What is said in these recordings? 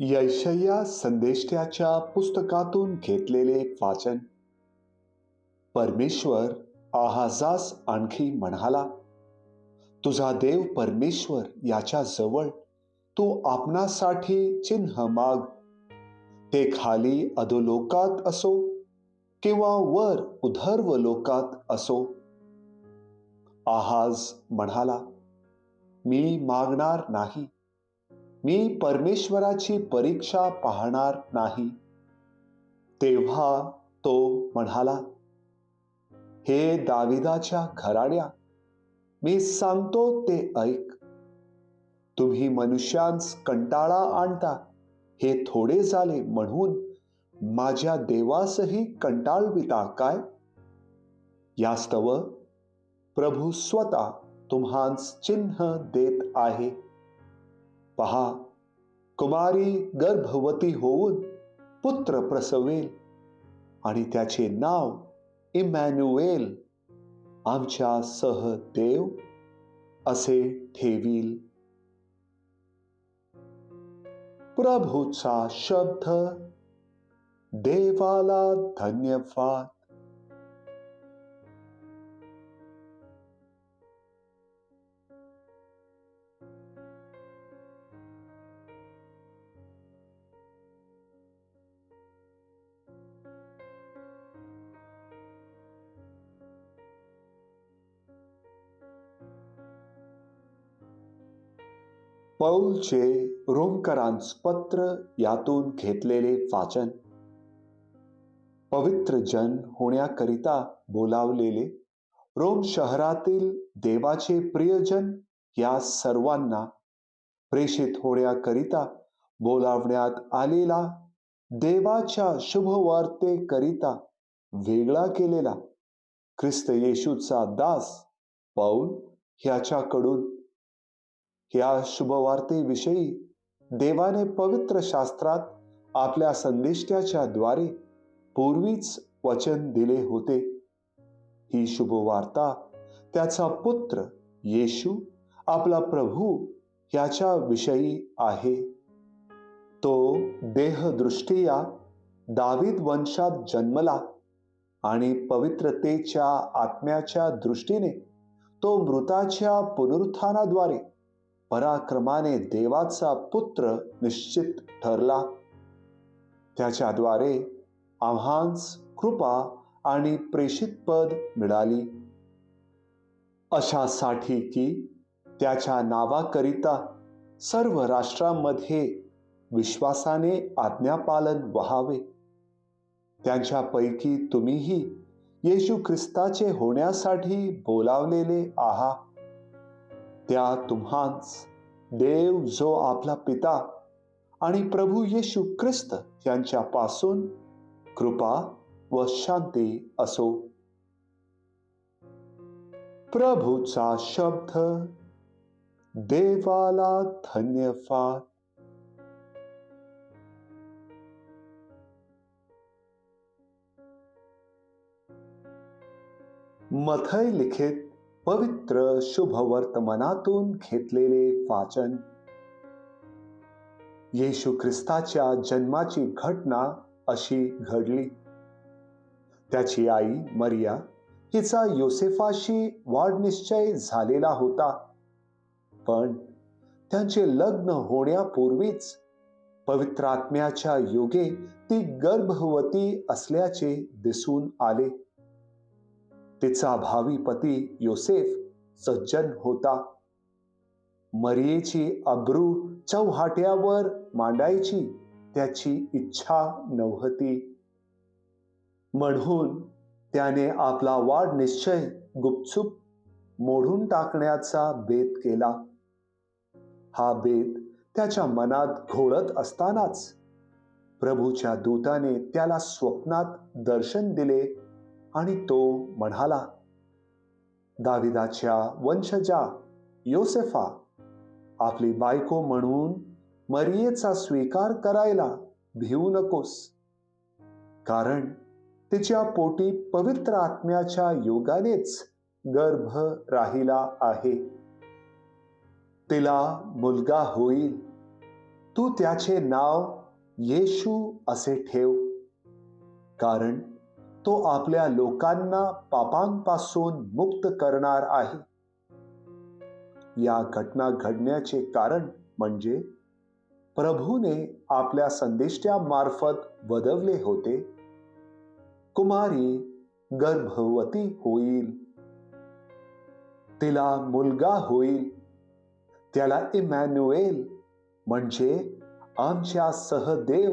यशय्या संदेष्ट्याच्या पुस्तकातून घेतलेले वाचन. परमेश्वर आहाजास आणखी म्हणाला तुझा देव परमेश्वर याच्या जवळ तू आपणासाठी चिन्ह माग. ते खाली अधोलोकात असो किंवा वर उधर्व लोकात असो. आहाज म्हणाला मी मागणार नाही. मी परमेश्वराची परीक्षा पाहणार नाही. तेव्हा तो म्हणाला हे दाविदाच्या घराड्या मी सांगतो ते ऐक. तुम्ही मनुष्यांस कंटाळा आणता हे थोडे झाले म्हणून माझ्या देवासही कंटाळविता काय? यास्तव प्रभू स्वतः तुम्हास चिन्ह देत आहे. पहा कुमारी गर्भवती होऊन पुत्र प्रसवेल आणि त्याचे नाव इमॅन्युएल आमच्या सह देव असे ठेवील. प्रभूचा शब्द देवाला धन्यवाद. पौलचे रोमकरांस पत्र यातून घेतलेले वाचन. पवित्र जन होण्याकरिता बोलावलेले रोम शहरातील देवाचे प्रियजन या सर्वांना प्रेषित होण्याकरिता बोलावण्यात आलेला देवाच्या शुभवार्तेकरिता वेगळा केलेला ख्रिस्त येशूचा दास पौल ह्याच्याकडून ह्या शुभवार्तेविषयी देवाने पवित्र शास्त्रात आपल्या संदेष्ट्याच्या द्वारे पूर्वीच वचन दिले होते. ही शुभवार्ता त्याचा पुत्र येशू आपला प्रभू ह्याच्या विषयी आहे. तो देहदृष्टीया दावीद वंशात जन्मला आणि पवित्रतेच्या आत्म्याच्या दृष्टीने तो मृताच्या पुनरुत्थानाद्वारे पराक्रमाने देवाचा पुत्र निश्चित ठरला. त्याच्याद्वारे आव्हांस कृपा आणि प्रेषित पद मिळाली. अशासाठी की त्याच्या नावाकरिता सर्व राष्ट्रांमध्ये विश्वासाने आज्ञापालन व्हावे. त्यांच्यापैकी तुम्हीही येशू ख्रिस्ताचे होण्यासाठी बोलावलेले आहात. त्या तुम्हाच देव जो आपला पिता आणि प्रभू येशू ख्रिस्त यांच्यापासून कृपा व शांती असो. प्रभूचा शब्द देवाला धन्यवाद. मथय लिखित पवित्र शुभ वर्तमानातून घेतलेले वाचन. येशू ख्रिस्ताच्या जन्माची घटना अशी घडली. त्याची आई मरिया हिचा योसेफाशी वाढनिश्चय झालेला होता. पण त्यांचे लग्न होण्यापूर्वीच पवित्रात्म्याच्या योगे ती गर्भवती असल्याचे दिसून आले. तिचा भावी पती योसेफ सज्जन होता. मरियेची अब्रू चौहाट्यावर मांडायची त्याची इच्छा नव्हती. म्हणून त्याने आपला वाढ निश्चय गुपचूप मोडून टाकण्याचा बेत केला. हा बेत त्याच्या मनात घोळत असतानाच प्रभूच्या दूताने त्याला स्वप्नात दर्शन दिले. आणि तो म्हणाला दाविदाच्या वंशजा योसेफा आपली बायको म्हणून मरियेचा स्वीकार करायला भिवू नकोस. कारण तिच्या पोटी पवित्र आत्म्याच्या योगानेच गर्भ राहिला आहे. तिला मुलगा होईल. तू त्याचे नाव येशू असे ठेव. कारण तो आपल्या लोकांना पापांपासून मुक्त करणार आहे. या घटना घडण्याचे कारण म्हणजे प्रभूने आपल्या संदेष्ट्यामार्फत वदवले होते कुमारी गर्भवती होईल. तिला मुलगा होईल. त्याला इमॅन्युएल म्हणजे आमच्या सहदेव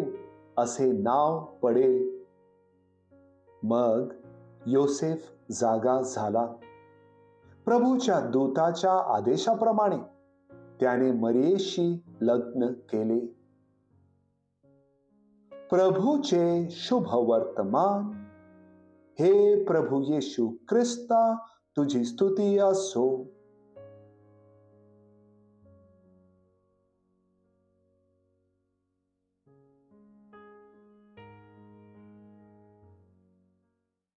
असे नाव पडेल. मग योसेफ जागा झाला. प्रभूच्या दूताच्या आदेशाप्रमाणे त्याने मरियेशी लग्न केले. प्रभूचे शुभ वर्तमान हे प्रभू येशू ख्रिस्ता तुझी स्तुती असो.